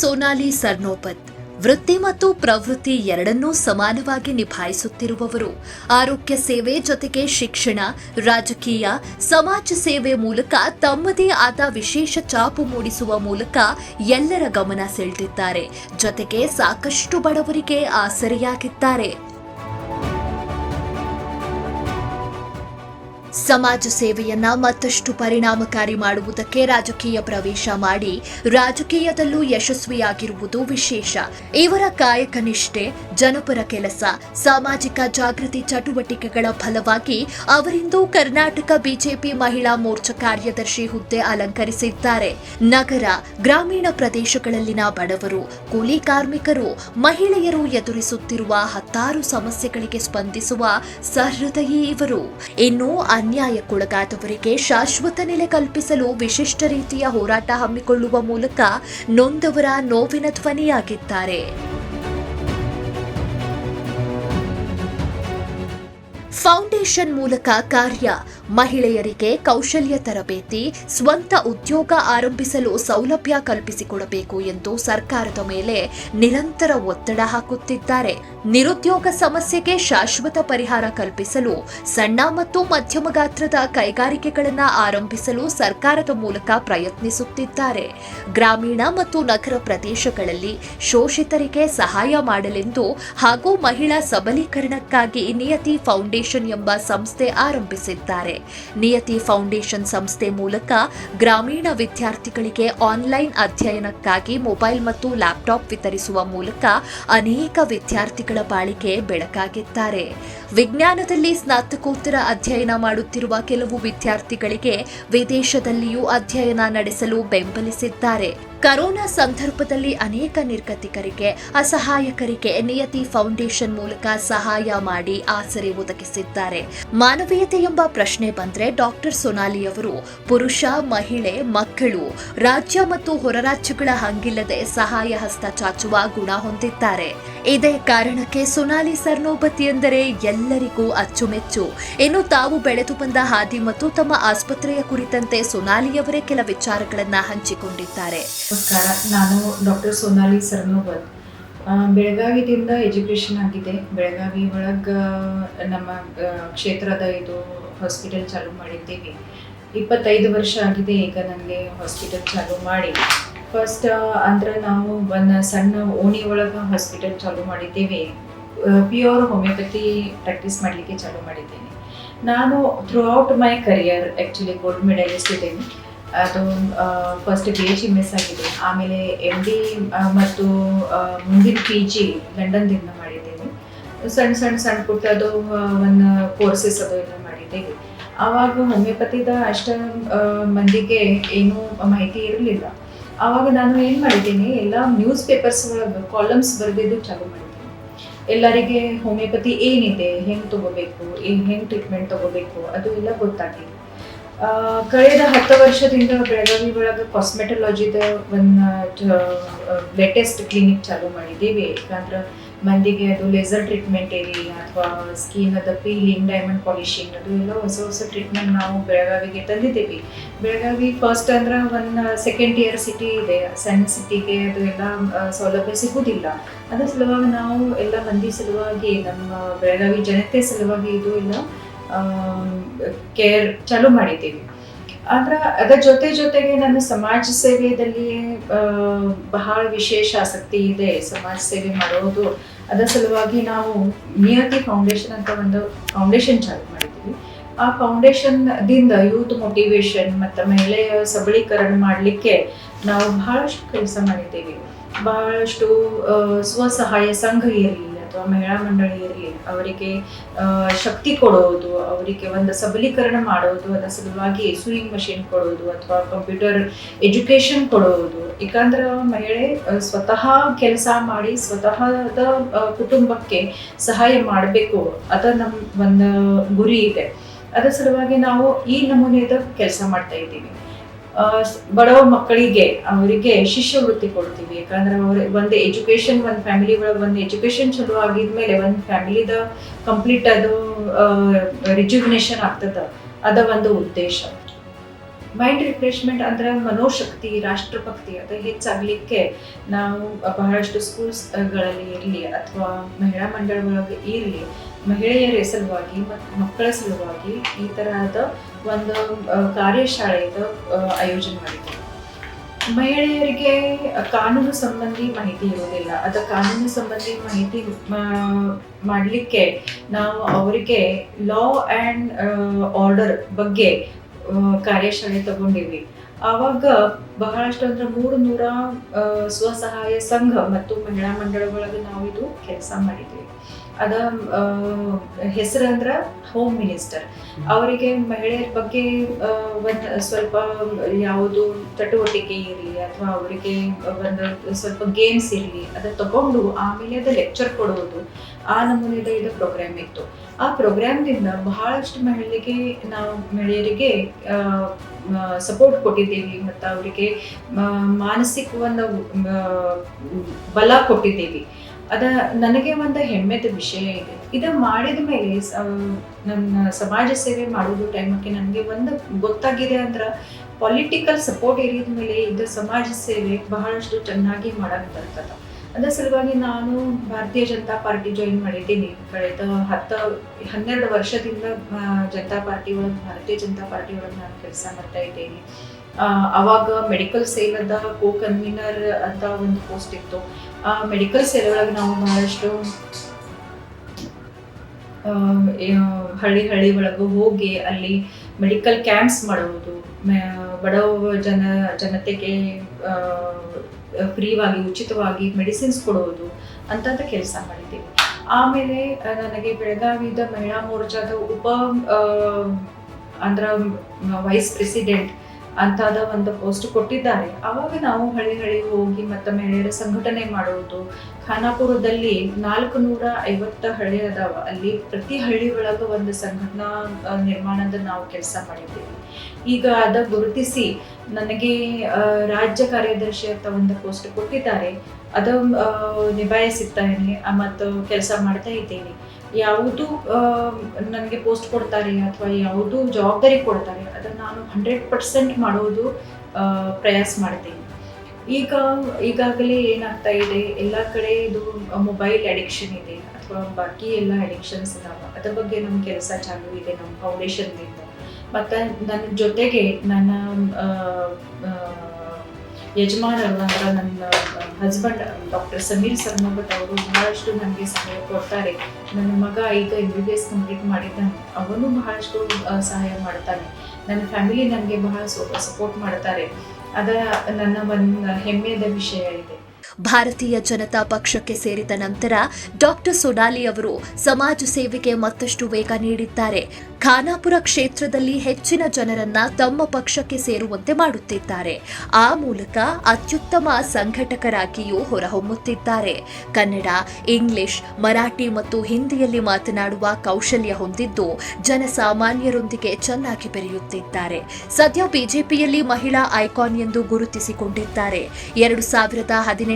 ಸೋನಾಲಿ ಸರ್ನೋಪತ್. ವೃತ್ತಿ ಮತ್ತು ಪ್ರವೃತ್ತಿ ಎರಡನ್ನೂ ಸಮಾನವಾಗಿ ನಿಭಾಯಿಸುತ್ತಿರುವವರು. ಆರೋಗ್ಯ ಸೇವೆ ಜೊತೆಗೆ ಶಿಕ್ಷಣ, ರಾಜಕೀಯ, ಸಮಾಜ ಸೇವೆ ಮೂಲಕ ತಮ್ಮದೇ ಆದ ವಿಶೇಷ ಚಾಪು ಮೂಡಿಸುವ ಮೂಲಕ ಎಲ್ಲರ ಗಮನ ಸೆಳೆದಿದ್ದಾರೆ. ಜೊತೆಗೆ ಸಾಕಷ್ಟು ಬಡವರಿಗೆ ಆಸರೆಯಾಗಿದ್ದಾರೆ. ಸಮಾಜ ಸೇವೆಯನ್ನ ಮತ್ತಷ್ಟು ಪರಿಣಾಮಕಾರಿ ಮಾಡುವುದಕ್ಕೆ ರಾಜಕೀಯ ಪ್ರವೇಶ ಮಾಡಿ ರಾಜಕೀಯದಲ್ಲೂ ಯಶಸ್ವಿಯಾಗಿರುವುದು ವಿಶೇಷ. ಇವರ ಕಾಯಕ ನಿಷ್ಠೆ, ಜನಪರ ಕೆಲಸ, ಸಾಮಾಜಿಕ ಜಾಗೃತಿ ಚಟುವಟಿಕೆಗಳ ಫಲವಾಗಿ ಅವರಿಂದು ಕರ್ನಾಟಕ ಬಿಜೆಪಿ ಮಹಿಳಾ ಮೋರ್ಚಾ ಕಾರ್ಯದರ್ಶಿ ಹುದ್ದೆ ಅಲಂಕರಿಸಿದ್ದಾರೆ. ನಗರ, ಗ್ರಾಮೀಣ ಪ್ರದೇಶಗಳಲ್ಲಿನ ಬಡವರು, ಕೂಲಿ ಕಾರ್ಮಿಕರು, ಮಹಿಳೆಯರು ಎದುರಿಸುತ್ತಿರುವ ಹತ್ತಾರು ಸಮಸ್ಯೆಗಳಿಗೆ ಸ್ಪಂದಿಸುವ ಸಹೃದಯಿ ಇವರು. ಇನ್ನು ಅನ್ಯಾಯಕ್ಕೊಳಗಾದವರಿಗೆ ಶಾಶ್ವತ ನೆಲೆ ಕಲ್ಪಿಸಲು ವಿಶಿಷ್ಟ ರೀತಿಯ ಹೋರಾಟ ಹಮ್ಮಿಕೊಳ್ಳುವ ಮೂಲಕ ನೊಂದವರ ನೋವಿನ ಧ್ವನಿಯಾಗಿದ್ದಾರೆ. ಫೌಂಡೇಶನ್ ಮೂಲಕ ಕಾರ್ಯ. ಮಹಿಳೆಯರಿಗೆ ಕೌಶಲ್ಯ ತರಬೇತಿ, ಸ್ವಂತ ಉದ್ಯೋಗ ಆರಂಭಿಸಲು ಸೌಲಭ್ಯ ಕಲ್ಪಿಸಿಕೊಡಬೇಕು ಎಂದು ಸರ್ಕಾರದ ಮೇಲೆ ನಿರಂತರ ಒತ್ತಡ ಹಾಕುತ್ತಿದ್ದಾರೆ. ನಿರುದ್ಯೋಗ ಸಮಸ್ಯೆಗೆ ಶಾಶ್ವತ ಪರಿಹಾರ ಕಲ್ಪಿಸಲು, ಸಣ್ಣ ಮತ್ತು ಮಧ್ಯಮ ಗಾತ್ರದ ಕೈಗಾರಿಕೆಗಳನ್ನು ಆರಂಭಿಸಲು ಸರ್ಕಾರದ ಮೂಲಕ ಪ್ರಯತ್ನಿಸುತ್ತಿದ್ದಾರೆ. ಗ್ರಾಮೀಣ ಮತ್ತು ನಗರ ಪ್ರದೇಶಗಳಲ್ಲಿ ಶೋಷಿತರಿಗೆ ಸಹಾಯ ಮಾಡಲೆಂದು ಹಾಗೂ ಮಹಿಳಾ ಸಬಲೀಕರಣಕ್ಕಾಗಿ ನಿಯತಿ ಫೌಂಡೇಶನ್ ಎಂಬ ಸಂಸ್ಥೆ ಆರಂಭಿಸಿದ್ದಾರೆ. ನಿಯತಿ ಫೌಂಡೇಶನ್ ಸಂಸ್ಥೆ ಮೂಲಕ ಗ್ರಾಮೀಣ ವಿದ್ಯಾರ್ಥಿಗಳಿಗೆ ಆನ್ಲೈನ್ ಅಧ್ಯಯನಕ್ಕಾಗಿ ಮೊಬೈಲ್ ಮತ್ತು ಲ್ಯಾಪ್ಟಾಪ್ ವಿತರಿಸುವ ಮೂಲಕ ಅನೇಕ ವಿದ್ಯಾರ್ಥಿಗಳ ಬಾಳಿಗೆ ಬೆಳಕಾಗಿದ್ದಾರೆ. ವಿಜ್ಞಾನದಲ್ಲಿ ಸ್ನಾತಕೋತ್ತರ ಅಧ್ಯಯನ ಮಾಡುತ್ತಿರುವ ಕೆಲವು ವಿದ್ಯಾರ್ಥಿಗಳಿಗೆ ವಿದೇಶದಲ್ಲಿಯೂ ಅಧ್ಯಯನ ನಡೆಸಲು ಬೆಂಬಲಿಸಿದ್ದಾರೆ. ಕರೋನಾ ಸಂದರ್ಭದಲ್ಲಿ ಅನೇಕ ನಿರ್ಗತಿಕರಿಗೆ, ಅಸಹಾಯಕರಿಗೆ ನಿಯತಿ ಫೌಂಡೇಶನ್ ಮೂಲಕ ಸಹಾಯ ಮಾಡಿ ಆಸರೆ ಒದಗಿಸಿದ್ದಾರೆ. ಮಾನವೀಯತೆ ಎಂಬ ಪ್ರಶ್ನೆ ಬಂದ್ರೆ ಡಾಕ್ಟರ್ ಸೊನಾಲಿ ಅವರು ಪುರುಷ, ಮಹಿಳೆ, ಮಕ್ಕಳು, ರಾಜ್ಯ ಮತ್ತು ಹೊರರಾಜ್ಯಗಳ ಹಂಗಿಲ್ಲದೆ ಸಹಾಯ ಹಸ್ತ ಚಾಚುವ ಗುಣ ಹೊಂದಿದ್ದಾರೆ. ಇದೇ ಕಾರಣಕ್ಕೆ ಸೊನಾಲಿ ಸರ್ನೋಬತಿ ಎಂದರೆ ಎಲ್ಲರಿಗೂ ಅಚ್ಚುಮೆಚ್ಚು. ಇನ್ನು ತಾವು ಬೆಳೆದು ಬಂದ ಹಾದಿ ಮತ್ತು ತಮ್ಮ ಆಸ್ಪತ್ರೆಯ ಕುರಿತಂತೆ ಸೊನಾಲಿಯವರೇ ಕೆಲ ವಿಚಾರಗಳನ್ನು ಹಂಚಿಕೊಂಡಿದ್ದಾರೆ. ನಮಸ್ಕಾರ ನಾನು ಡಾಕ್ಟರ್ ಸೋನಾಲಿ ಸರ್ನೋಬತ್ ಆ, ಬೆಳಗಾವಿದಿಂದ ಎಜುಕೇಷನ್ ಆಗಿದೆ. ಬೆಳಗಾವಿ ಒಳಗೆ ನಮ್ಮ ಕ್ಷೇತ್ರದ ಇದು ಹಾಸ್ಪಿಟಲ್ ಚಾಲೂ ಮಾಡಿದ್ದೀವಿ. ಇಪ್ಪತ್ತೈದು ವರ್ಷ ಆಗಿದೆ ಈಗ ನನಗೆ ಹಾಸ್ಪಿಟಲ್ ಚಾಲೂ ಮಾಡಿ. ಫಸ್ಟ್ ಅಂದ್ರೆ ನಾವು ಒಂದು ಸಣ್ಣ ಓಣಿ ಒಳಗೆ ಹಾಸ್ಪಿಟಲ್ ಚಾಲೂ ಮಾಡಿದ್ದೇವೆ. ಪ್ಯೂರ್ ಹೋಮಿಯೋಪತಿ ಪ್ರಾಕ್ಟೀಸ್ ಮಾಡಲಿಕ್ಕೆ ಚಾಲೂ ಮಾಡಿದ್ದೇನೆ. ನಾನು through out my career actually gold medalist ಇದ್ದೇನೆ. ಅದು first B H M S ಆಗಿದೆ. ಆಮೇಲೆ ಎಂ ಡಿ ಮತ್ತು ಮುಂದಿನ ಪಿ ಜಿ ಲಂಡನ್ದಿಂದ ಮಾಡಿದ್ದೇನೆ. ಸಣ್ಣ ಸಣ್ಣ ಸಣ್ಣ ಪುಟ್ಟ ಅದು ಒಂದು ಕೋರ್ಸಸ್ ಅದು ಎಲ್ಲ ಮಾಡಿದ್ದೇವೆ ಆವಾಗ ಹೋಮಿಯೋಪತಿದ ಅಷ್ಟ ಮಂದಿಗೆ ಏನೂ ಮಾಹಿತಿ ಇರಲಿಲ್ಲ. ಆವಾಗ ನಾನು ಏನು ಮಾಡಿದ್ದೀನಿ, ಎಲ್ಲ ನ್ಯೂಸ್ ಪೇಪರ್ಸ್ ಒಳಗೆ ಕಾಲಮ್ಸ್ ಬರೆದಿದ್ದು ಚಾಲೂ ಮಾಡಿದ್ದೀನಿ. ಎಲ್ಲರಿಗೆ ಹೋಮಿಯೋಪತಿ ಏನಿದೆ, ಹೆಂಗೆ ತಗೋಬೇಕು ಹೆಂಗೆ ಟ್ರೀಟ್ಮೆಂಟ್ ತಗೋಬೇಕು, ಅದು ಎಲ್ಲ ಗೊತ್ತಾಗಿದೆ ಕಳೆದ ಹತ್ತು ವರ್ಷದಿಂದ ಬೆಳಗಾವಿ ಒಳಗೆ ಕಾಸ್ಮೆಟಲಾಜಿದ ಒಂದು ಲೇಟೆಸ್ಟ್ ಕ್ಲಿನಿಕ್ ಚಾಲೂ ಮಾಡಿದ್ದೀವಿ. ಯಾಕಂದ್ರೆ ಮಂದಿಗೆ ಅದು ಲೇಸರ್ ಟ್ರೀಟ್ಮೆಂಟ್ ಇರಲಿ ಅಥವಾ ಸ್ಕಿನ್ ಅದ ಪೀಲಿಂಗ್ ಡೈಮಂಡ್ ಪಾಲಿಶಿಂಗ್ ಅದು ಎಲ್ಲ ಹೊಸ ಹೊಸ ಟ್ರೀಟ್ಮೆಂಟ್ ನಾವು ಬೆಳಗಾವಿಗೆ ತಂದಿದ್ದೀವಿ. ಬೆಳಗಾವಿ ಫಸ್ಟ್ ಅಂದ್ರೆ ಒಂದು ಸೆಕೆಂಡ್ ಇಯರ್ ಸಿಟಿ ಇದೆ. ಸಣ್ಣ ಸಿಟಿಗೆ ಅದು ಎಲ್ಲ ಸೌಲಭ್ಯ ಸಿಗುವುದಿಲ್ಲ ಅದ್ರ ಸಲುವಾಗಿ ನಾವು ಎಲ್ಲ ಮಂದಿ ಸಲುವಾಗಿ ನಮ್ಮ ಬೆಳಗಾವಿ ಜನತೆ ಸಲುವಾಗಿ ಇದು ಎಲ್ಲ ಕೇರ್ ಚಾಲೂ ಮಾಡಿದ್ದೀವಿ. ಆದ್ರೆ ಅದರ ಜೊತೆ ಜೊತೆಗೆ ನನ್ನ ಸಮಾಜ ಸೇವೆಯಲ್ಲಿ ಬಹಳ ವಿಶೇಷ ಆಸಕ್ತಿ ಇದೆ. ಸಮಾಜ ಸೇವೆ ಮಾಡೋದು, ಅದರ ಸಲುವಾಗಿ ನಾವು ನಿಯತಿ ಫೌಂಡೇಶನ್ ಅಂತ ಒಂದು ಫೌಂಡೇಶನ್ ಚಾಲೂ ಮಾಡಿದ್ದೀವಿ. ಆ ಫೌಂಡೇಶನ್ ದಿಂದ ಯೂತ್ ಮೋಟಿವೇಶನ್ ಮತ್ತು ಮಹಿಳೆಯ ಸಬಲೀಕರಣ ಮಾಡಲಿಕ್ಕೆ ನಾವು ಬಹಳಷ್ಟು ಕೆಲಸ ಮಾಡಿದ್ದೀವಿ. ಬಹಳಷ್ಟು ಸ್ವಸಹಾಯ ಸಂಘ ಇರಲಿ ಅಥವಾ ಮಹಿಳಾ ಮಂಡಳಿ ಇರಲಿ ಅವರಿಗೆ ಶಕ್ತಿ ಕೊಡೋದು ಅವರಿಗೆ ಒಂದು ಸಬಲೀಕರಣ ಮಾಡೋದು ಅದರ ಸಲುವಾಗಿ ಸೂಯಿಂಗ್ ಮಷಿನ್ ಕೊಡೋದು ಅಥವಾ ಕಂಪ್ಯೂಟರ್ ಎಜುಕೇಶನ್ ಕೊಡೋದು ಏಕಂದ್ರೆ ಮಹಿಳೆ ಸ್ವತಃ ಕೆಲಸ ಮಾಡಿ ಸ್ವತಃದ ಕುಟುಂಬಕ್ಕೆ ಸಹಾಯ ಮಾಡಬೇಕು ಅದ ನಮ್ಮ ಒಂದು ಗುರಿ ಇದೆ. ಅದರ ಸಲುವಾಗಿ ನಾವು ಈ ನಮೂನೆದ ಕೆಲಸ ಮಾಡ್ತಾ ಇದ್ದೀವಿ. ಬಡವ ಮಕ್ಕಳಿಗೆ, ಅವರಿಗೆ ಶಿಷ್ಯವೃತ್ತಿ ಕೊಡ್ತೀವಿ. ಯಾಕಂದ್ರೆ ಅವ್ರ ಒಂದು ಎಜುಕೇಶನ್ ಒಂದು ಫ್ಯಾಮಿಲಿ ಒಳಗೆ ಒಂದು ಎಜುಕೇಶನ್ ಚಲೋ ಆಗಿದ್ಮೇಲೆ ಒಂದು ಫ್ಯಾಮಿಲಿದ ಕಂಪ್ಲೀಟ್ ಅದು ರಿಜುಗ್ನೇಷನ್ ಆಗ್ತದ. ಅದ ಒಂದು ಉದ್ದೇಶ. ಮೈಂಡ್ ರಿಫ್ರೆಶ್ಮೆಂಟ್ ಅಂದ್ರೆ ಮನೋಶಕ್ತಿ ರಾಷ್ಟ್ರಭಕ್ತಿ ಅದು ಹೆಚ್ಚಾಗಲಿಕ್ಕೆ ನಾವು ಬಹಳಷ್ಟು ಸ್ಕೂಲ್ಸ್ಗಳಲ್ಲಿ ಇರಲಿ ಅಥವಾ ಮಹಿಳಾ ಮಂಡಳದೊಳಗೆ ಇರಲಿ ಮಹಿಳೆಯರ ಸಲುವಾಗಿ ಮತ್ತು ಮಕ್ಕಳ ಸಲುವಾಗಿ ಈ ತರಹದ ಒಂದು ಆ, ಆಯೋಜನೆ ಮಾಡಿದ್ದೆ ಮಹಿಳೆಯರಿಗೆ ಕಾನೂನು ಸಂಬಂಧಿ ಮಾಹಿತಿ ಇರೋದಿಲ್ಲ ಅದ ಕಾನೂನು ಸಂಬಂಧಿ ಮಾಹಿತಿ ಮಾಡಲಿಕ್ಕೆ ನಾವು ಅವರಿಗೆ ಲಾ ಆ್ಯಂಡ್ ಆರ್ಡರ್ ಬಗ್ಗೆ ಕಾರ್ಯಶಾಲೆ ತಗೊಂಡಿವಿ ಆವಾಗ ಬಹಳಷ್ಟು ಅಂದ್ರೆ ಮೂರು ನೂರ ಸ್ವಸಹಾಯ ಸಂಘ ಮತ್ತು ಮಹಿಳಾ ಮಂಡಳದೊಳಗೆ ನಾವು ಇದು ಕೆಲಸ ಮಾಡಿದ್ವಿ. ಅದ ಹೆಸರು ಅಂದ್ರ ಹೋಮ್ ಮಿನಿಸ್ಟರ್ ಅವರಿಗೆ ಮಹಿಳೆಯರ ಬಗ್ಗೆ ಒಂದು ಸ್ವಲ್ಪ ಯಾವುದು ಚಟುವಟಿಕೆ ಇರಲಿ ಅಥವಾ ಅವರಿಗೆ ಒಂದು ಸ್ವಲ್ಪ ಗೇಮ್ಸ್ ಇರಲಿ ಅದ ತಗೊಂಡು ಆಮೇಲೆ ಅದ ಲೆಕ್ಚರ್ ಕೊಡುವುದು ಆ ನಮೂನೆದ ಇದು ಪ್ರೋಗ್ರಾಮ್ ಇತ್ತು. ಆ ಪ್ರೋಗ್ರಾಮ್ದಿಂದ ಬಹಳಷ್ಟು ಮಹಿಳೆಗೆ, ನಾವು ಮಹಿಳೆಯರಿಗೆ ಸಪೋರ್ಟ್ ಕೊಟ್ಟಿದ್ದೀವಿ ಮತ್ತು ಅವರಿಗೆ ಮಾನಸಿಕ ಒಂದು ಬಲ ಕೊಟ್ಟಿದ್ದೀವಿ. ಅದ ನನಗೆ ಒಂದು ಹೆಮ್ಮೆದ ವಿಷಯ ಇದೆ. ಇದು ಮಾಡಿದ ಮೇಲೆ ನನ್ನ ಸಮಾಜ ಸೇವೆ ಮಾಡೋದು ಟೈಮಕ್ಕೆ ನನಗೆ ಒಂದು ಗೊತ್ತಾಗಿದೆ ಅಂದ್ರೆ ಪೊಲಿಟಿಕಲ್ ಸಪೋರ್ಟ್ ಇರಿದ ಮೇಲೆ ಇದು ಸಮಾಜ ಸೇವೆ ಬಹಳಷ್ಟು ಚೆನ್ನಾಗಿ ಮಾಡಕ್ ಬರ್ತದ. ಅದರ ಸಲುವಾಗಿ ನಾನು ಭಾರತೀಯ ಜನತಾ ಪಾರ್ಟಿ ಜಾಯಿನ್ ಮಾಡಿದ್ದೀನಿ. ಕಳೆದ ಹತ್ತು, ಹನ್ನೆರಡು ವರ್ಷದಿಂದ ಜನತಾ ಪಾರ್ಟಿ ಒಳಗೆ, ಭಾರತೀಯ ಜನತಾ ಪಾರ್ಟಿ ಒಳಗೆ ನಾನು ಕೆಲಸ ಮಾಡ್ತಾ ಇದ್ದೀನಿ. ಅವಾಗ ಮೆಡಿಕಲ್ ಸೇಲದ ಕೋ ಕನ್ವೀನರ್ ಅಂತ ಒಂದು ಪೋಸ್ಟ್ ಇತ್ತು. ಆ ಮೆಡಿಕಲ್ ಸೇಲ್ ಒಳಗೆ ನಾವು ಬಹಳಷ್ಟು ಹಳ್ಳಿ ಹಳ್ಳಿ ಒಳಗೆ ಹೋಗಿ ಅಲ್ಲಿ ಮೆಡಿಕಲ್ ಕ್ಯಾಂಪ್ಸ್ ಮಾಡುವುದು. ಬಡ ಬಡವ ಜನ, ಜನತೆಗೆ ಫ್ರೀವಾಗಿ ಉಚಿತವಾಗಿ ಮೆಡಿಸಿನ್ಸ್ ಕೊಡುವುದು ಅಂತಂತ ಕೆಲಸ ಮಾಡಿದ್ದೀವಿ. ಆಮೇಲೆ ನನಗೆ ಬೆಳಗಾವಿದ ಮಹಿಳಾ ಮೋರ್ಚಾದ ಉಪ ಅಂದ್ರ ವೈಸ್ ಪ್ರೆಸಿಡೆಂಟ್ ಅಂತಾದ ಒಂದು ಪೋಸ್ಟ್ ಕೊಟ್ಟಿದ್ದಾರೆ. ಅವಾಗ ನಾವು ಹಳ್ಳಿ ಹಳ್ಳಿ ಹೋಗಿ ಮತ್ತೆ ಮಹಿಳೆಯರ ಸಂಘಟನೆ ಮಾಡುವುದು, ಖಾನಾಪುರದಲ್ಲಿ ನಾಲ್ಕು ನೂರ ಐವತ್ತ ಹಳ್ಳಿ ಅದಾವ. ಅಲ್ಲಿ ಪ್ರತಿ ಹಳ್ಳಿ ಒಳಗ ಒಂದು ಸಂಘಟನಾ ನಿರ್ಮಾಣದ ನಾವು ಕೆಲಸ ಮಾಡಿದ್ದೀವಿ. ಈಗ ಅದ ಗುರುತಿಸಿ ನನಗೆ ರಾಜ್ಯ ಕಾರ್ಯದರ್ಶಿ ಅಂತ ಒಂದು ಪೋಸ್ಟ್ ಕೊಟ್ಟಿದ್ದಾರೆ. ಅದ ನಿಭಾಯಿಸುತ್ತೇನೆ ಮತ್ತು ಕೆಲಸ ಮಾಡ್ತಾ ಇದ್ದೇನೆ. ಯಾವುದು ನನಗೆ ಪೋಸ್ಟ್ ಕೊಡ್ತಾರೆ ಅಥವಾ ಯಾವುದು ಜವಾಬ್ದಾರಿ ಕೊಡ್ತಾರೆ, ಅದನ್ನು ನಾನು ಹಂಡ್ರೆಡ್ ಪರ್ಸೆಂಟ್ ಮಾಡೋದು ಪ್ರಯಾಸ ಮಾಡ್ತೀನಿ. ಈಗ, ಈಗಾಗಲೇ ಏನಾಗ್ತಾ ಇದೆ, ಎಲ್ಲ ಕಡೆ ಇದು ಮೊಬೈಲ್ ಅಡಿಕ್ಷನ್ ಇದೆ, ಅಥವಾ ಬಾಕಿ ಎಲ್ಲ ಅಡಿಕ್ಷನ್ಸ್ ಇದಾವೆ, ಅದ್ರ ಬಗ್ಗೆ ನಮ್ಮ ಕೆಲಸ ಚಾಲೂ ಇದೆ ನಮ್ಮ ಫೌಂಡೇಶನ್ದಿಂದ ಮತ್ತು ನನ್ನ ಜೊತೆಗೆ ನನ್ನ ಯಜಮಾನರು ನನ್ನ ಹಸ್ಬೆಂಡ್ ಡಾಕ್ಟರ್ ಸಮೀರ್ ಸರ್ಮಭಟ್ ಅವರು ಬಹಳಷ್ಟು ನನಗೆ ಸಹಾಯ ಕೊಡ್ತಾರೆ. ನನ್ನ ಮಗ ಈಗ M B B S complete ಮಾಡಿದ್ದಾನೆ. ಅವನು ಬಹಳಷ್ಟು ಸಹಾಯ ಮಾಡ್ತಾನೆ. ನನ್ನ ಫ್ಯಾಮಿಲಿ ನನಗೆ ಬಹಳ ಸಪೋರ್ಟ್ ಮಾಡ್ತಾರೆ. ಅದರ ನನ್ನ ಒಂದು ಹೆಮ್ಮೆಯ ವಿಷಯ ಇದೆ. ಭಾರತೀಯ ಜನತಾ ಪಕ್ಷಕ್ಕೆ ಸೇರಿದ ನಂತರ ಡಾಕ್ಟರ್ ಸೊನಾಲಿ ಅವರು ಸಮಾಜ ಸೇವೆಗೆ ಮತ್ತಷ್ಟು ವೇಗ ನೀಡಿದ್ದಾರೆ. ಖಾನಾಪುರ ಕ್ಷೇತ್ರದಲ್ಲಿ ಹೆಚ್ಚಿನ ಜನರನ್ನ ತಮ್ಮ ಪಕ್ಷಕ್ಕೆ ಸೇರುವಂತೆ ಮಾಡುತ್ತಿದ್ದಾರೆ. ಆ ಮೂಲಕ ಅತ್ಯುತ್ತಮ ಸಂಘಟಕರಾಗಿಯೂ ಹೊರಹೊಮ್ಮುತ್ತಿದ್ದಾರೆ. ಕನ್ನಡ, ಇಂಗ್ಲಿಷ್, ಮರಾಠಿ ಮತ್ತು ಹಿಂದಿಯಲ್ಲಿ ಮಾತನಾಡುವ ಕೌಶಲ್ಯ ಹೊಂದಿದ್ದು ಜನಸಾಮಾನ್ಯರೊಂದಿಗೆ ಚೆನ್ನಾಗಿ ಬೆರೆಯುತ್ತಿದ್ದಾರೆ. ಸದ್ಯ ಬಿಜೆಪಿಯಲ್ಲಿ ಮಹಿಳಾ ಐಕಾನ್ ಎಂದು ಗುರುತಿಸಿಕೊಂಡಿದ್ದಾರೆ. ಎರಡು ಸಾವಿರದ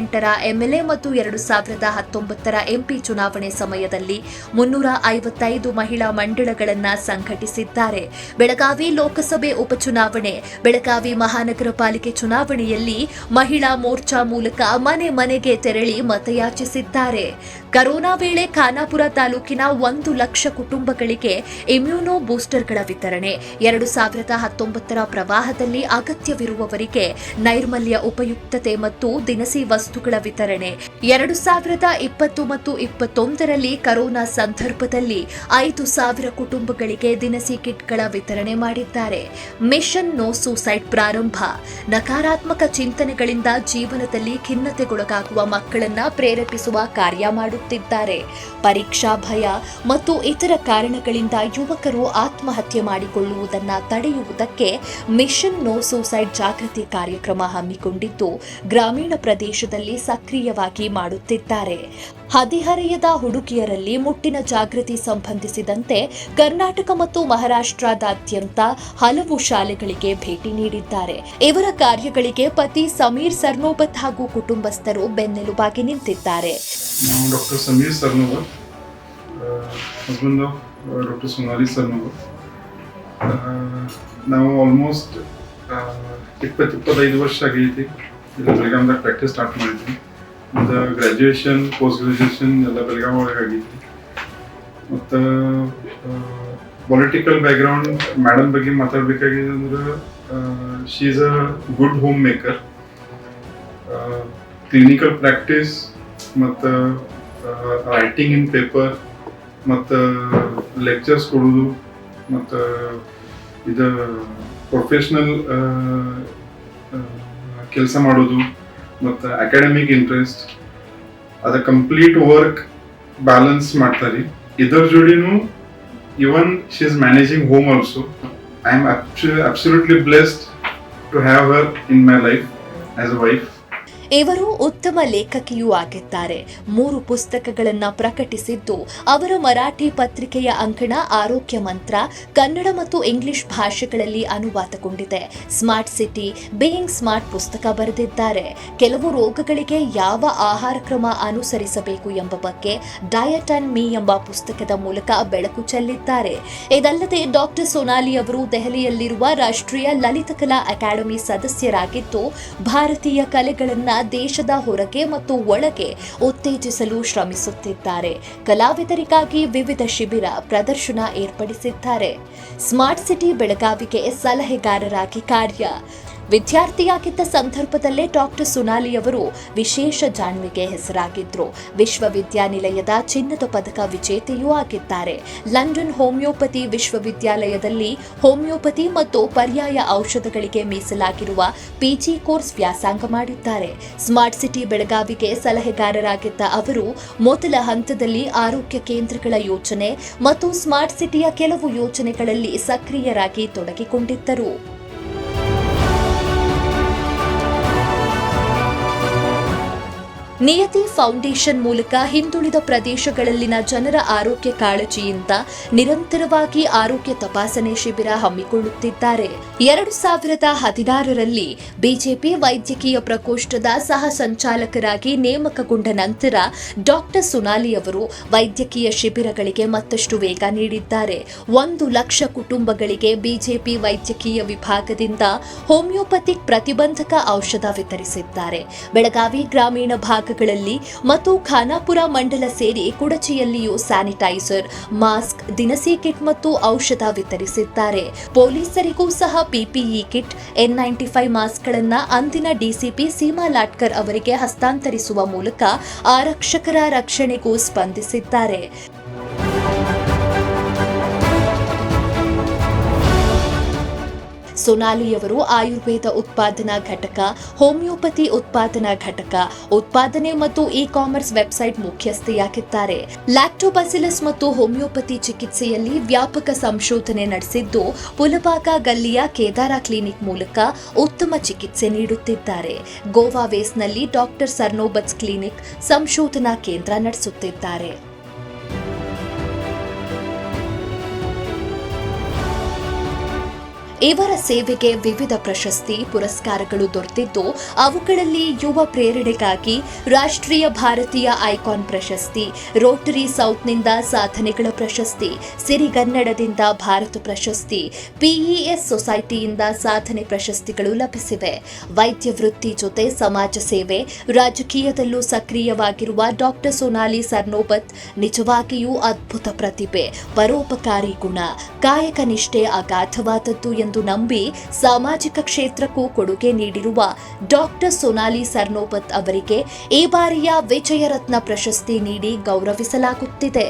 ಹದಿನೆಂಟರ ಎಂಎಲ್ಎ ಮತ್ತು ಎರಡು ಸಾವಿರದ ಹತ್ತೊಂಬತ್ತರ ಎಂಪಿ ಚುನಾವಣೆ ಸಮಯದಲ್ಲಿ ಮುನ್ನೂರ ಐವತ್ತೈದು ಮಹಿಳಾ ಮಂಡಳಗಳನ್ನು ಸಂಘಟಿಸಿದ್ದಾರೆ. ಬೆಳಗಾವಿ ಲೋಕಸಭೆ ಉಪಚುನಾವಣೆ, ಬೆಳಗಾವಿ ಮಹಾನಗರ ಪಾಲಿಕೆ ಚುನಾವಣೆಯಲ್ಲಿ ಮಹಿಳಾ ಮೋರ್ಚಾ ಮೂಲಕ ಮನೆ ಮನೆಗೆ ತೆರಳಿ ಮತಯಾಚಿಸಿದ್ದಾರೆ. ಕರೋನಾ ವೇಳೆ ಖಾನಾಪುರ ತಾಲೂಕಿನ ಒಂದು ಲಕ್ಷ ಕುಟುಂಬಗಳಿಗೆ ಇಮ್ಯುನೋ ಬೂಸ್ಟರ್ಗಳ ವಿತರಣೆ. ಎರಡು ಸಾವಿರದ ಹತ್ತೊಂಬತ್ತರ ಪ್ರವಾಹದಲ್ಲಿ ಅಗತ್ಯವಿರುವವರಿಗೆ ನೈರ್ಮಲ್ಯ ಉಪಯುಕ್ತತೆ ಮತ್ತು ದಿನಸಿ ವಸ್ತುಗಳ ವಿತರಣೆ. ಎರಡು ಸಾವಿರದ ಇಪ್ಪತ್ತು ಮತ್ತು ಇಪ್ಪತ್ತೊಂದರಲ್ಲಿ ಕರೋನಾ ಸಂದರ್ಭದಲ್ಲಿ ಐದು ಸಾವಿರ ಕುಟುಂಬಗಳಿಗೆ ದಿನಸಿ ಕಿಟ್ಗಳ ವಿತರಣೆ ಮಾಡಿದ್ದಾರೆ. ಮಿಷನ್ ನೋ ಸೂಸೈಡ್ ಪ್ರಾರಂಭ. ನಕಾರಾತ್ಮಕ ಚಿಂತನೆಗಳಿಂದ ಜೀವನದಲ್ಲಿ ಖಿನ್ನತೆಗೊಳಗಾಗುವ ಮಕ್ಕಳನ್ನ ಪ್ರೇರೇಪಿಸುವ ಕಾರ್ಯ ಮಾಡುತ್ತಿದ್ದಾರೆ. ಪರೀಕ್ಷಾ ಭಯ ಮತ್ತು ಇತರ ಕಾರಣಗಳಿಂದ ಯುವಕರು ಆತ್ಮಹತ್ಯೆ ಮಾಡಿಕೊಳ್ಳುವುದನ್ನು ತಡೆಯುವುದಕ್ಕೆ ಮಿಷನ್ ನೋ ಸೂಸೈಡ್ ಜಾಗೃತಿ ಕಾರ್ಯಕ್ರಮ ಹಮ್ಮಿಕೊಂಡಿದ್ದು, ಗ್ರಾಮೀಣ ಪ್ರದೇಶದಲ್ಲಿ ಸಕ್ರಿಯವಾಗಿ ಮಾಡುತ್ತಿದ್ದಾರೆ. ಹದಿಹರೆಯದ ಹುಡುಕಿಯರಲ್ಲಿ ಮುಟ್ಟಿನ ಜಾಗೃತಿ ಸಂಬಂಧಿಸಿದಂತೆ ಕರ್ನಾಟಕ ಮತ್ತು ಮಹಾರಾಷ್ಟ್ರದಾದ್ಯಂತ ಹಲವು ಶಾಲೆಗಳಿಗೆ ಭೇಟಿ ನೀಡಿದ್ದಾರೆ. ಇವರ ಕಾರ್ಯಗಳಿಗೆ ಪತಿ ಸಮೀರ್ ಸರ್ನೋಬತ್ ಹಾಗೂ ಕುಟುಂಬಸ್ಥರು ಬೆನ್ನೆಲುಬಾಗಿ ನಿಂತಿದ್ದಾರೆ. ಡಾಕ್ಟರ್ ಸಮೀರ್ ಸೊನಾಲಿ ಸರ್ನೋವರ್ ನಾವು ಆಲ್ಮೋಸ್ಟ್ ಇಪ್ಪತ್ತು ಇಪ್ಪತ್ತೈದು ವರ್ಷ ಆಗೈತಿ. ಇಲ್ಲಿ ಬೆಳಗಾಂದಾಗ ಪ್ರಾಕ್ಟೀಸ್ ಸ್ಟಾರ್ಟ್ ಮಾಡಿದ್ವಿ. ಮತ್ತು ಗ್ರ್ಯಾಜುಯೇಷನ್ ಪೋಸ್ಟ್ ಗ್ರ್ಯಾಜುಯೇಷನ್ ಎಲ್ಲ ಬೆಳಗಾವಿ ಒಳಗೆ ಆಗೈತಿ ಮತ್ತು ಪೊಲಿಟಿಕಲ್ ಬ್ಯಾಕ್ಗ್ರೌಂಡ್ ಮೇಡಮ್ ಬಗ್ಗೆ ಮಾತಾಡಬೇಕಾಗಿದೆ ಅಂದ್ರೆ she is a good home maker clinical practice ಮತ್ತು ರೈಟಿಂಗ್ ಇನ್ ಪೇಪರ್ ಮತ್ತು ಲೆಕ್ಚರ್ಸ್ ಕೊಡೋದು, ಮತ್ತು, ಇದು ಪ್ರೊಫೆಷ್ನಲ್ ಕೆಲಸ ಮಾಡೋದು. ಮತ್ತು ಅಕಾಡೆಮಿಕ್ ಇಂಟ್ರೆಸ್ಟ್ ಅದ ಕಂಪ್ಲೀಟ್ ವರ್ಕ್ ಬ್ಯಾಲೆನ್ಸ್ ಮಾಡ್ತಾರೆ ಇದರ ಜೋಡಿನೂ even she is managing home also I am absolutely blessed to have her in my life as a wife ಇವರು ಉತ್ತಮ ಲೇಖಕಿಯೂ ಆಗಿದ್ದಾರೆ. ಮೂರು ಪುಸ್ತಕಗಳನ್ನು ಪ್ರಕಟಿಸಿದ್ದು, ಅವರ ಮರಾಠಿ ಪತ್ರಿಕೆಯ ಅಂಕಣ ಆರೋಗ್ಯ ಮಂತ್ರ, ಕನ್ನಡ ಮತ್ತು ಇಂಗ್ಲಿಷ್ ಭಾಷೆಗಳಲ್ಲಿ ಅನುವಾದಗೊಂಡಿದೆ. ಸ್ಮಾರ್ಟ್ ಸಿಟಿ, ಬೀಯಿಂಗ್ ಸ್ಮಾರ್ಟ್ ಪುಸ್ತಕ ಬರೆದಿದ್ದಾರೆ. ಕೆಲವು ರೋಗಗಳಿಗೆ ಯಾವ ಆಹಾರ ಕ್ರಮ ಅನುಸರಿಸಬೇಕು ಎಂಬ ಬಗ್ಗೆ ಡಯಟ್ ಅಂಡ್ ಮೀ ಎಂಬ ಪುಸ್ತಕದ ಮೂಲಕ ಬೆಳಕು ಚೆಲ್ಲಿದ್ದಾರೆ. ಇದಲ್ಲದೆ ಡಾಕ್ಟರ್ ಸೋನಾಲಿ ಅವರು ದೆಹಲಿಯಲ್ಲಿರುವ ರಾಷ್ಟ್ರೀಯ ಲಲಿತಕಲಾ ಅಕಾಡೆಮಿ ಸದಸ್ಯರಾಗಿದ್ದು, ಭಾರತೀಯ ಕಲೆಗಳನ್ನ ದೇಶದ ಹೊರಗೆ ಮತ್ತು ಒಳಗೆ ಉತ್ತೇಜಿಸಲು ಶ್ರಮಿಸುತ್ತಿದ್ದಾರೆ. ಕಲಾವಿದರಿಗಾಗಿ ವಿವಿಧ ಶಿಬಿರ ಪ್ರದರ್ಶನ ಏರ್ಪಡಿಸಿದ್ದಾರೆ. ಸ್ಮಾರ್ಟ್ ಸಿಟಿ ಬೆಳಗಾವಿಗೆ ಸಲಹೆಗಾರರಾಗಿ ಕಾರ್ಯ ವಿದ್ಯಾರ್ಥಿಯಾಗಿದ್ದ ಸಂದರ್ಭದಲ್ಲೇ ಡಾಕ್ಟರ್ ಸುನಾಲಿಯವರು ವಿಶೇಷ ಜಾಣ್ಮೆಗೆ ಹೆಸರಾಗಿದ್ದರು ವಿಶ್ವವಿದ್ಯಾನಿಲಯದ ಚಿನ್ನದ ಪದಕ ವಿಜೇತೆಯೂ ಆಗಿದ್ದಾರೆ. ಲಂಡನ್ ಹೋಮಿಯೋಪತಿ ವಿಶ್ವವಿದ್ಯಾಲಯದಲ್ಲಿ ಹೋಮಿಯೋಪತಿ ಮತ್ತು ಪರ್ಯಾಯ ಔಷಧಗಳಿಗೆ ಮೀಸಲಾಗಿರುವ ಪಿಜಿ ಕೋರ್ಸ್ ವ್ಯಾಸಂಗ ಮಾಡಿದ್ದಾರೆ. ಸ್ಮಾರ್ಟ್ ಸಿಟಿ ಬೆಳಗಾವಿಗೆ ಸಲಹೆಗಾರರಾಗಿದ್ದ ಅವರು, ಮೊದಲ ಹಂತದಲ್ಲಿ ಆರೋಗ್ಯ ಕೇಂದ್ರಗಳ ಯೋಜನೆ ಮತ್ತು ಸ್ಮಾರ್ಟ್ ಸಿಟಿಯ ಕೆಲವು ಯೋಜನೆಗಳಲ್ಲಿ ಸಕ್ರಿಯರಾಗಿ ತೊಡಗಿಕೊಂಡಿದ್ದರು. ನಿಯತಿ ಫೌಂಡೇಶನ್ ಮೂಲಕ ಹಿಂದುಳಿದ ಪ್ರದೇಶಗಳಲ್ಲಿನ ಜನರ ಆರೋಗ್ಯ ಕಾಳಜಿಯಿಂದ ನಿರಂತರವಾಗಿ ಆರೋಗ್ಯ ತಪಾಸಣೆ ಶಿಬಿರ ಹಮ್ಮಿಕೊಳ್ಳುತ್ತಿದ್ದಾರೆ. ಎರಡು ಸಾವಿರದ ಹದಿನಾರರಲ್ಲಿ ಬಿಜೆಪಿ ವೈದ್ಯಕೀಯ ಪ್ರಕೋಷ್ಠದ ಸಹ ಸಂಚಾಲಕರಾಗಿ ನೇಮಕಗೊಂಡ ನಂತರ ಡಾಕ್ಟರ್ ಸುನಾಲಿ ಅವರು ವೈದ್ಯಕೀಯ ಶಿಬಿರಗಳಿಗೆ ಮತ್ತಷ್ಟು ವೇಗ ನೀಡಿದ್ದಾರೆ. ಒಂದು ಲಕ್ಷ ಕುಟುಂಬಗಳಿಗೆ ಬಿಜೆಪಿ ವೈದ್ಯಕೀಯ ವಿಭಾಗದಿಂದ ಹೋಮಿಯೋಪತಿಕ್ ಪ್ರತಿಬಂಧಕ ಔಷಧ ವಿತರಿಸಿದ್ದಾರೆ. ಬೆಳಗಾವಿ ಗ್ರಾಮೀಣ ಭಾಗಗಳಲ್ಲಿ ಮತ್ತು ಖಾನಾಪುರ ಮಂಡಲ ಸೇರಿ ಕುಡಚಿಯಲ್ಲಿಯೂ ಸ್ಯಾನಿಟೈಸರ್, ಮಾಸ್ಕ್, ದಿನಸಿ ಕಿಟ್ ಮತ್ತು ಔಷಧ ವಿತರಿಸಿದ್ದಾರೆ. ಪೊಲೀಸರಿಗೂ ಸಹ PPE kit, N ninety five ಮಾಸ್ಕ್ಗಳನ್ನು ಅಂದಿನ ಡಿಸಿಪಿ ಸೀಮಾ ಲಾಟ್ಕರ್ ಅವರಿಗೆ ಹಸ್ತಾಂತರಿಸುವ ಮೂಲಕ ಆರಕ್ಷಕರ ರಕ್ಷಣೆಗೂ ಸ್ಪಂದಿಸಿದ್ದಾರೆ. ಸೊನಾಲಿಯವರು ಆಯುರ್ವೇದ ಉತ್ಪಾದನಾ ಘಟಕ, ಹೋಮಿಯೋಪತಿ ಉತ್ಪಾದನಾ ಘಟಕ, ಉತ್ಪಾದನೆ ಮತ್ತು ಇ ಕಾಮರ್ಸ್ ವೆಬ್ಸೈಟ್ ಮುಖ್ಯಸ್ಥೆಯಾಗಿದ್ದಾರೆ. ಲ್ಯಾಕ್ಟೋಬಸಿಲಸ್ ಮತ್ತು ಹೋಮಿಯೋಪತಿ ಚಿಕಿತ್ಸೆಯಲ್ಲಿ ವ್ಯಾಪಕ ಸಂಶೋಧನೆ ನಡೆಸಿದ್ದು ಪುಲಪಾಕ ಗಲ್ಲಿಯ ಕೇದಾರ ಕ್ಲಿನಿಕ್ ಮೂಲಕ ಉತ್ತಮ ಚಿಕಿತ್ಸೆ ನೀಡುತ್ತಿದ್ದಾರೆ. ಗೋವಾ ವೇಸ್ನಲ್ಲಿ ಡಾಕ್ಟರ್ ಸರ್ನೋಬತ್ಸ್ ಕ್ಲಿನಿಕ್ ಸಂಶೋಧನಾ ಕೇಂದ್ರ ನಡೆಸುತ್ತಿದ್ದಾರೆ. ಇವರ ಸೇವೆಗೆ ವಿವಿಧ ಪ್ರಶಸ್ತಿ, ಪುರಸ್ಕಾರಗಳು ದೊರೆತಿದ್ದು, ಅವುಗಳಲ್ಲಿ ಯುವ ಪ್ರೇರಣೆಗಾಗಿ ರಾಷ್ಟ್ರೀಯ ಭಾರತೀಯ ಐಕಾನ್ ಪ್ರಶಸ್ತಿ, ರೋಟರಿ ಸೌತ್ನಿಂದ ಸಾಧನೆಗಳ ಪ್ರಶಸ್ತಿ, ಸಿರಿಗನ್ನಡದಿಂದ ಭಾರತ ಪ್ರಶಸ್ತಿ ಪಿಇಎಸ್ ಸೊಸೈಟಿಯಿಂದ ಸಾಧನೆ ಪ್ರಶಸ್ತಿಗಳು ಲಭಿಸಿವೆ. ವೈದ್ಯ ವೃತ್ತಿ ಜೊತೆ ಸಮಾಜ ಸೇವೆ, ರಾಜಕೀಯದಲ್ಲೂ ಸಕ್ರಿಯವಾಗಿರುವ ಡಾಕ್ಟರ್ ಸೋನಾಲಿ ಸರ್ನೋಬತ್ ನಿಜವಾಗಿಯೂ ಅದ್ಭುತ ಪ್ರತಿಭೆ, ಪರೋಪಕಾರಿ ಗುಣ ಕಾಯಕ ನಿಷ್ಠೆ ಅಗಾಧವಾದದ್ದು ಎಂದು ನಂಬಿ ಸಾಮಾಜಿಕ ಕ್ಷೇತ್ರಕ್ಕೂ ಕೊಡುಗೆ ನೀಡಿರುವ ಡಾಕ್ಟರ್ ಸೋನಾಲಿ ಸರ್ನೋಪತ್ ಅವರಿಗೆ ಈ ಬಾರಿಯ ವಿಜಯರತ್ನ ಪ್ರಶಸ್ತಿ ನೀಡಿ ಗೌರವಿಸಲಾಗುತ್ತಿದೆ.